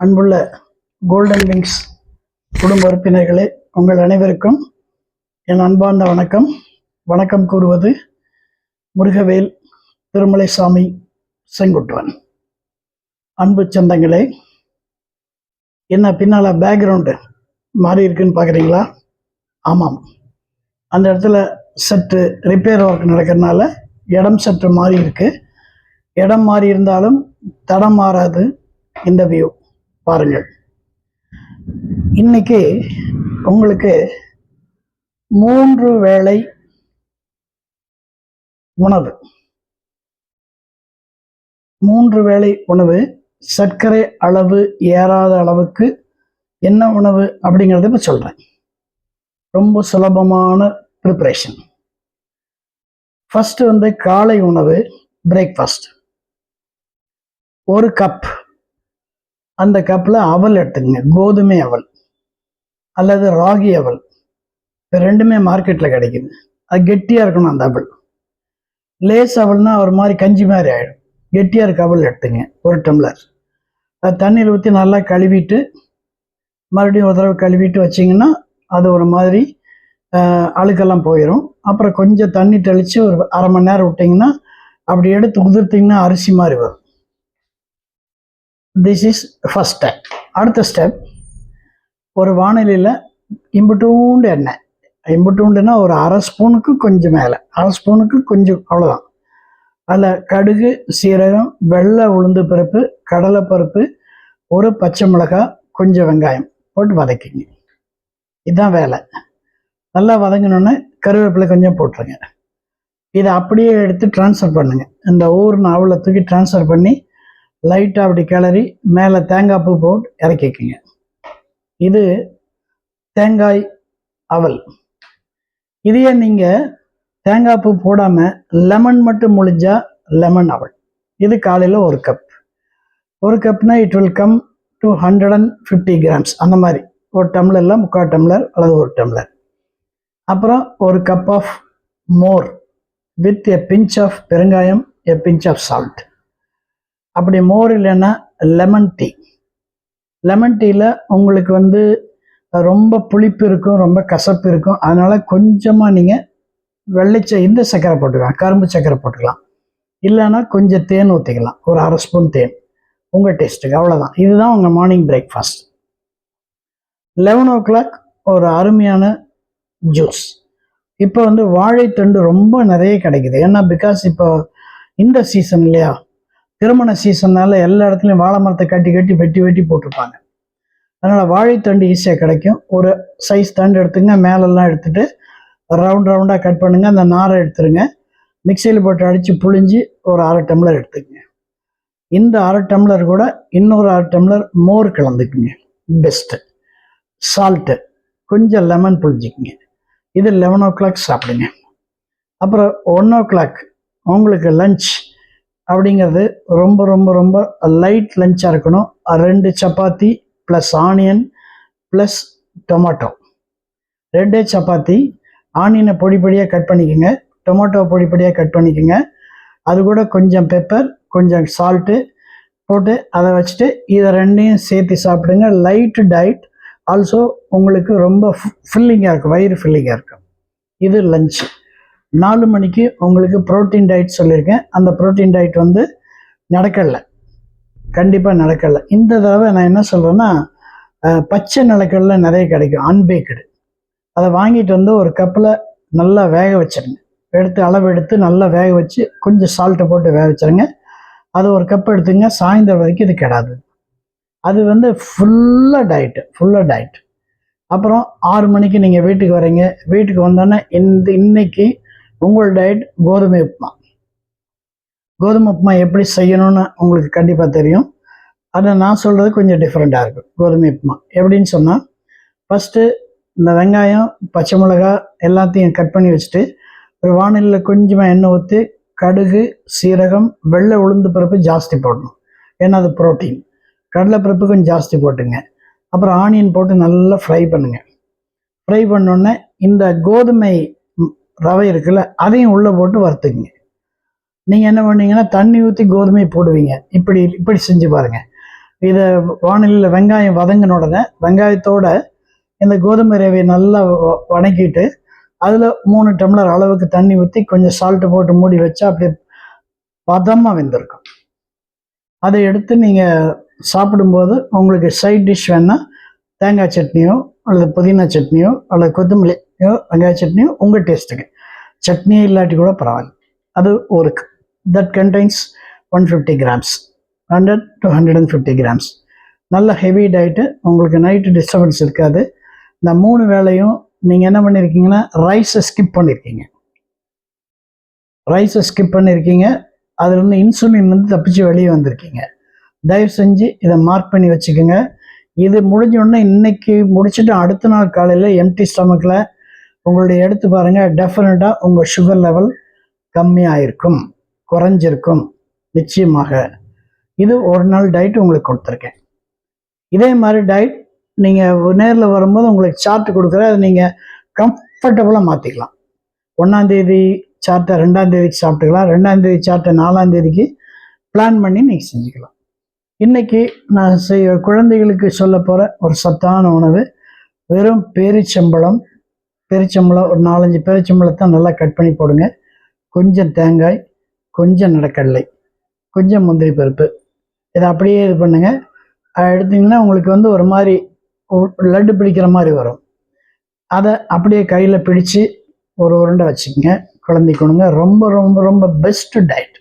அன்புள்ள golden wings குடும்ப உறுப்பினர்களே உங்கள் அனைவருக்கும் என் அன்பார்ந்த வணக்கம். வணக்கம் கூறுவது முருகவேல் திருமலைசாமி செங்குட்டுவன். அன்பு சொந்தங்களே என்ன பின்னால் பேக்ரவுண்டு மாறி இருக்குன்னு பார்க்குறீங்களா ஆமாம். அந்த இடத்துல சற்று ரிப்பேர் ஒர்க் நடக்கிறதுனால இடம் சற்று மாறி இருக்கு. இடம் மாறி இருந்தாலும் தடம் மாறாது இந்த வியூ பாருங்கள். இன்னைக்கு உங்களுக்கு மூன்று வேளை உணவு. மூன்று வேளை உணவு சர்க்கரை அளவு ஏறாத அளவுக்கு என்ன உணவு அப்படிங்கிறத இப்போ சொல்கிறேன் ரொம்ப சுலபமான ப்ரிப்பரேஷன் ஃபஸ்ட்டு வந்து காலை உணவு பிரேக்ஃபாஸ்ட் ஒரு கப் அந்த கப்பில் அவல் எடுத்துக்கங்க. கோதுமை அவல் அல்லது ராகி அவல். ரெண்டுமே மார்க்கெட்டில் கிடைக்குது. அது கெட்டியாக இருக்கணும் அந்த அவல். லேஸ் அவல்னா ஒரு மாதிரி கஞ்சி மாதிரி ஆகிடும் கெட்டியாக இருக்க அவல் எடுத்துங்க ஒரு டம்ளர். அது தண்ணியில் ஊற்றி நல்லா கழுவிட்டு மறுபடியும் ஒரு தடவை கழுவிட்டு வச்சிங்கன்னா அது ஒரு மாதிரி அழுக்கெல்லாம் போயிடும் அப்புறம் கொஞ்சம் தண்ணி தெளித்து ஒரு அரை மணி நேரம் விட்டிங்கன்னா அப்படி எடுத்து உதிர்த்திங்கன்னா அரிசி மாதிரி வரும். திஸ் இஸ் ஃபஸ்ட் ஸ்டெப் அடுத்த ஸ்டெப் ஒரு வானிலையில் இம்புட்டூண்டு எண்ணெய். இம்புட்டூண்டுன்னா ஒரு அரை ஸ்பூனுக்கு கொஞ்சம் மேலே. அரை ஸ்பூனுக்கு கொஞ்சம் அவ்வளோதான் அதில் கடுகு சீரகம் வெள்ளை உளுந்து பருப்பு கடலை பருப்பு ஒரு பச்சை மிளகாய் கொஞ்சம் வெங்காயம் போட்டு வதக்கிங்க. இதுதான் வேலை. நல்லா வதங்கினோன்னே கருவேப்பிலை கொஞ்சம் போட்டுருங்க. இதை அப்படியே எடுத்து ட்ரான்ஸ்ஃபர் பண்ணுங்கள் இந்த ஊர் நாவலை தூக்கி ட்ரான்ஸ்ஃபர் பண்ணி லைட்டாக அப்படி கிளறி மேலே தேங்காய் பூ போட்டு இறக்கிக்குங்க இது தேங்காய் அவல். இதையே நீங்கள் தேங்காய் பூ போடாமல் லெமன் மட்டும் முழிஞ்சா லெமன் அவல். இது காலையில் ஒரு கப் ஒரு கப்னா it will come to hundred and fifty grams அந்த மாதிரி. ஒரு டம்ளரில் முக்கால் டம்ளர் அல்லது ஒரு டம்ளர் அப்புறம் ஒரு cup of mor with a pinch of perungayam a pinch of salt அப்படி மோர் இல்லைன்னா லெமன் டீ லெமன் டீயில் உங்களுக்கு வந்து ரொம்ப புளிப்பு இருக்கும் ரொம்ப கசப்பு இருக்கும். அதனால் கொஞ்சமாக நீங்கள் வெள்ளைச்ச இந்த சர்க்கரை போட்டுக்கலாம் கரும்பு சர்க்கரை போட்டுக்கலாம். இல்லைன்னா கொஞ்சம் தேன் ஊற்றிக்கலாம் ஒரு அரை ஸ்பூன் தேன். உங்கள் டேஸ்ட்டுக்கு அவ்வளோதான் இதுதான் உங்கள் morning breakfast eleven o'clock ஒரு அருமையான ஜூஸ் இப்போ வந்து வாழைத்தண்டு ரொம்ப நிறைய கிடைக்குது. ஏன்னா பிகாஸ் இப்போ இந்த சீசன் இல்லையா திருமண சீசன்னால எல்லா இடத்துலையும் வாழை மரத்தை கட்டி கட்டி வெட்டி வெட்டி போட்டிருப்பாங்க. அதனால் வாழைத்தண்டு ஈஸியாக கிடைக்கும். ஒரு சைஸ் தண்டு எடுத்துங்க மேலெல்லாம் எடுத்துட்டு ரவுண்ட் ரவுண்டாக கட் பண்ணுங்க அந்த நாரை எடுத்துருங்க. மிக்சியில் போட்டு அடித்து புழிஞ்சு ஒரு அரை டம்ளர் எடுத்துக்கங்க. இந்த அரை டம்ளர் கூட இன்னொரு அரை டம்ளர் மோர் கலந்துக்குங்க. பெஸ்ட்டு சால்ட்டு கொஞ்சம் லெமன் புழிஞ்சிக்குங்க. இது லெவன் ஓ கிளாக் சாப்பிடுங்க. அப்புறம் ஒன் ஓ கிளாக் உங்களுக்கு லஞ்ச் அப்படிங்கிறது ரொம்ப ரொம்ப ரொம்ப லைட் லஞ்சாக இருக்கணும். ரெண்டு chapati plus onion plus tomato ரெண்டே சப்பாத்தி ஆனியனை பொடி பொடியாக கட் பண்ணிக்கோங்க. டொமேட்டோ பொடி பொடியாக கட் பண்ணிக்கோங்க. அது கூட கொஞ்சம் பெப்பர் கொஞ்சம் சால்ட்டு போட்டு அதை வச்சுட்டு இதை ரெண்டையும் சேர்த்து சாப்பிடுங்க. லைட் டயட் ஆல்சோ உங்களுக்கு ரொம்ப ஃபில்லிங்காக இருக்கும் வயிறு ஃபில்லிங்காக இருக்கும். இது லஞ்ச் நாலு மணிக்கு உங்களுக்கு புரோட்டீன் டயட் சொல்லியிருக்கேன். அந்த புரோட்டீன் டயட் வந்து நடக்கல. கண்டிப்பாக நடக்கலை. இந்த தடவை நான் என்ன சொல்கிறேன்னா பச்சை நிலக்கடலை நிறைய கிடைக்கும். அன்பேக்கடு அதை வாங்கிட்டு வந்து ஒரு கப்பில் நல்லா வேக வச்சிருங்க. எடுத்து அளவு எடுத்து நல்லா வேக வச்சு கொஞ்சம் சால்ட்டை போட்டு வேக வச்சுருங்க. அது ஒரு கப் எடுத்துங்க. சாயந்தரம் வரைக்கும் இது கிடாது. அது வந்து ஃபுல்லாக டயட்டு ஃபுல்லாக டயட் அப்புறம் ஆறு மணிக்கு நீங்கள் வீட்டுக்கு வரீங்க. வீட்டுக்கு வந்தோன்னே இந்த இன்னைக்கு உங்கள் டயட் கோதுமை உப்புமா. கோதுமை உப்புமா எப்படி செய்யணும்னு உங்களுக்கு கண்டிப்பாக தெரியும். அதை நான் சொல்கிறது கொஞ்சம் டிஃப்ரெண்ட்டாக இருக்கும். கோதுமை உப்புமா. எப்படின்னு சொன்னால் ஃபஸ்ட்டு இந்த வெங்காயம் பச்சை மிளகாய் எல்லாத்தையும் கட் பண்ணி வச்சுட்டு ஒரு வானிலையில் கொஞ்சமாக எண்ணெய் ஊற்றி கடுகு சீரகம் வெள்ளை உளுந்து பருப்பு ஜாஸ்தி போடணும். ஏன்னா அது கடலை பருப்பு கொஞ்சம் ஜாஸ்தி போட்டுங்க. அப்புறம் ஆனியன் போட்டு நல்லா ஃப்ரை பண்ணுங்கள் ஃப்ரை பண்ணோடனே இந்த கோதுமை ரவை இருக்குல்ல அதையும் உள்ளே போட்டு வறுத்துக்குங்க. நீங்கள் என்ன பண்ணீங்கன்னா தண்ணி ஊற்றி கோதுமை போடுவீங்க. இப்படி இப்படி செஞ்சு பாருங்கள் இதை வானிலையில் வெங்காயம் வதங்கின உடனே வெங்காயத்தோட இந்த கோதுமை ரவையை நல்லா வ- அதில் மூணு டம்ளர் அளவுக்கு தண்ணி ஊற்றி கொஞ்சம் சால்ட்டு போட்டு மூடி வச்சா அப்படியே பதமாக வெந்திருக்கும். அதை எடுத்து நீங்கள் சாப்பிடும்போது உங்களுக்கு சைட் டிஷ் வேணால் தேங்காய் சட்னியோ அல்லது புதினா சட்னியோ அல்லது கொத்தமல்லி வெங்காய சட்னியோ உங்கள் டேஸ்ட்டுக்கு சட்னியே இல்லாட்டி கூட பரவாயில்ல. அது ஒரு that contains one fifty grams hundred to hundred and fifty grams நல்ல ஹெவி டயட்டு உங்களுக்கு நைட்டு டிஸ்டர்பன்ஸ் இருக்காது. இந்த மூணு வேளையும் நீங்கள் என்ன பண்ணியிருக்கீங்கன்னா ரைஸை ஸ்கிப் பண்ணியிருக்கீங்க ரைஸை ஸ்கிப் பண்ணியிருக்கீங்க அதுலேருந்து இன்சுலின் வந்து தப்பிச்சு வெளியே வந்திருக்கீங்க. தயவு செஞ்சு இதை மார்க் பண்ணி வச்சுக்கோங்க. இது முடிஞ்ச உடனே இன்னைக்கு முடிச்சுட்டு அடுத்த நாள் காலையில் எம்டி ஸ்டமக்கில் உங்களுடைய எடுத்து பாருங்கள் டெஃபினட்டாக உங்கள் சுகர் லெவல் கம்மியாயிருக்கும் குறைஞ்சிருக்கும் நிச்சயமாக. இது ஒரு நாள் டயட் உங்களுக்கு கொடுத்துருக்கேன். இதே மாதிரி டயட் நீங்கள் நேரில் வரும்போது உங்களுக்கு சார்ட் கொடுக்குற அதை நீங்கள் கம்ஃபர்டபுளாக மாற்றிக்கலாம் ஒன்றாந்தேதி சார்ட்டை ரெண்டாந்தேதிக்கு சாப்பிட்டுக்கலாம் ரெண்டாந்தேதி சார்ட்டை நாலாந்தேதிக்கு பிளான் பண்ணி நீங்கள் செஞ்சுக்கலாம். இன்னைக்கு நான் செய்ய குழந்தைகளுக்கு சொல்ல போகிற ஒரு சத்தான உணவு வெறும் பேரிச்சம்பழம் பெருச்சம்பளம் ஒரு நாலஞ்சு பெருச்சம்பளத்தை நல்லா கட் பண்ணி போடுங்க. கொஞ்சம் தேங்காய் கொஞ்சம் நடக்கடலை கொஞ்சம் முந்திரி பருப்பு. இதை அப்படியே இது பண்ணுங்க. அதை எடுத்தீங்கன்னா உங்களுக்கு வந்து ஒரு மாதிரி லட்டு பிடிக்கிற மாதிரி வரும். அதை அப்படியே கையில் பிடிச்சி ஒரு உருண்டை வச்சுக்கோங்க. குழந்தை கொடுங்க ரொம்ப ரொம்ப ரொம்ப பெஸ்ட்டு டயட்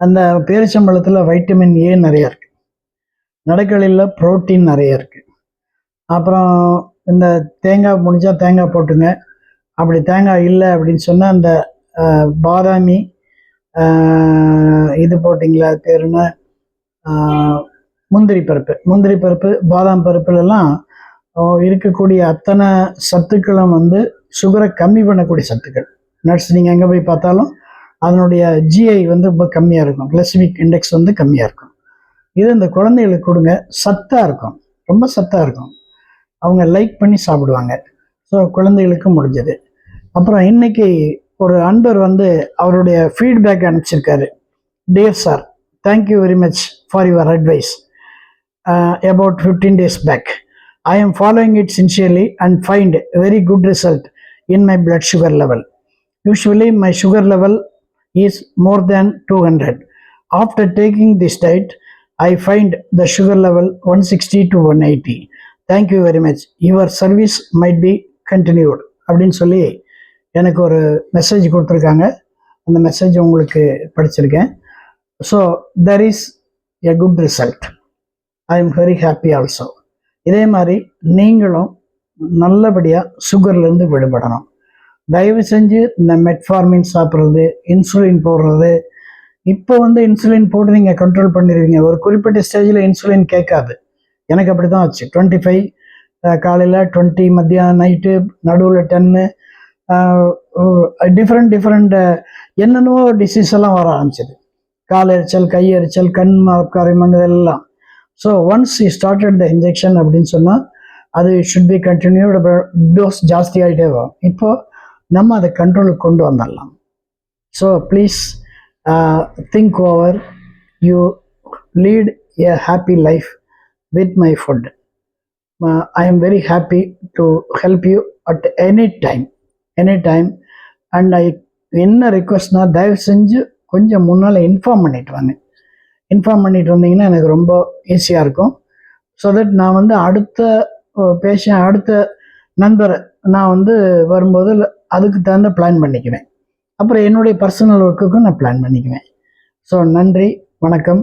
அந்த பேரிச்சம்பழத்தில் வைட்டமின் ஏ நிறையா இருக்குது நடக்கலையில் புரோட்டீன் நிறைய இருக்குது அப்புறம் இந்த தேங்காய் முடிஞ்சா தேங்காய் போட்டுங்க. அப்படி தேங்காய் இல்லை அப்படின்னு சொன்னால் அந்த பாதாமி இது போட்டிங்களா? அது பேர் என்ன? முந்திரி பருப்பு. முந்திரி பருப்பு பாதாம் பருப்புலலாம் இருக்கக்கூடிய அத்தனை சத்துக்களும் வந்து சுகரை கம்மி பண்ணக்கூடிய சத்துக்கள். நட்ஸ் நீங்கள் எங்கே போய் பார்த்தாலும் அதனுடைய ஜிஐ வந்து ரொம்ப கம்மியாக இருக்கும். கிளசிமிக் இண்டெக்ஸ் வந்து கம்மியாக இருக்கும். இது இந்த குழந்தைகளுக்கு கொடுங்க. சத்தாக இருக்கும். ரொம்ப சத்தாக இருக்கும். அவங்க லைக் பண்ணி சாப்பிடுவாங்க. ஸோ குழந்தைகளுக்கு முடிஞ்சது. அப்புறம் இன்னைக்கு ஒரு அன்பர் வந்து அவருடைய feedback அனுப்பிச்சிருக்காரு. Dear sir thank you very much for your advice about fifteen days back I am following it sincerely and find very good result in my blood sugar level usually my sugar level is more than two hundred after taking this diet I find the sugar level one sixty to one eighty thank you very much your service might be continued அப்படின்னு சொல்லி எனக்கு ஒரு message கொடுத்துருக்காங்க. அந்த message உங்களுக்கு படிச்சிருக்கேன். So there is a good result I am very happy also இதே மாதிரி நீங்களும் நல்லபடியாக சுகர்லேருந்து விடுபடணும். தயவு செஞ்சு இந்த மெட்ஃபார்மின் சாப்பிட்றது இன்சுலின் போடுறது. இப்போ வந்து இன்சுலின் போட்டு நீங்கள் கண்ட்ரோல் பண்ணிடுவீங்க ஒரு குறிப்பிட்ட ஸ்டேஜில் இன்சுலின் கேட்காது. எனக்கு அப்படி தான் ஆச்சு. டுவெண்ட்டி ஃபைவ் காலையில் டுவெண்ட்டி மத்தியானம் நைட்டு நடுவில் டென்னு டிஃப்ரெண்ட் டிஃப்ரெண்ட் என்னென்னவோ டிசீஸ் எல்லாம் வர ஆரம்பிச்சது. கால் எரிச்சல் கை எரிச்சல் கண் காரியம் எல்லாம். So once you started the injection அப்படின்னு சொன்னால் அது ஷுட் பி கண்டினியூட் டோஸ் ஜாஸ்தி ஆகிட்டே வரும். இப்போது நம்ம அதை கண்ட்ரோலுக்கு கொண்டு வந்துடலாம். So please think over you lead a happy life with my food I am very happy to help you at any time any time and I என்ன ரெக்வஸ்ட்னா தயவு செஞ்சு கொஞ்சம் முன்னால் இன்ஃபார்ம் பண்ணிட்டு வாங்க. இன்ஃபார்ம் பண்ணிட்டு வந்தீங்கன்னா எனக்கு ரொம்ப ஈஸியாக இருக்கும். ஸோ தட் நான் வந்து அடுத்த பேஷன் அடுத்த நண்பரை நான் வந்து வரும்போது அதுக்கு தகுந்த பிளான் பண்ணிக்குவேன். அப்புறம் என்னுடைய பர்சனல் ஒர்க்குக்கும் நான் பிளான் பண்ணிக்குவேன். ஸோ நன்றி வணக்கம்.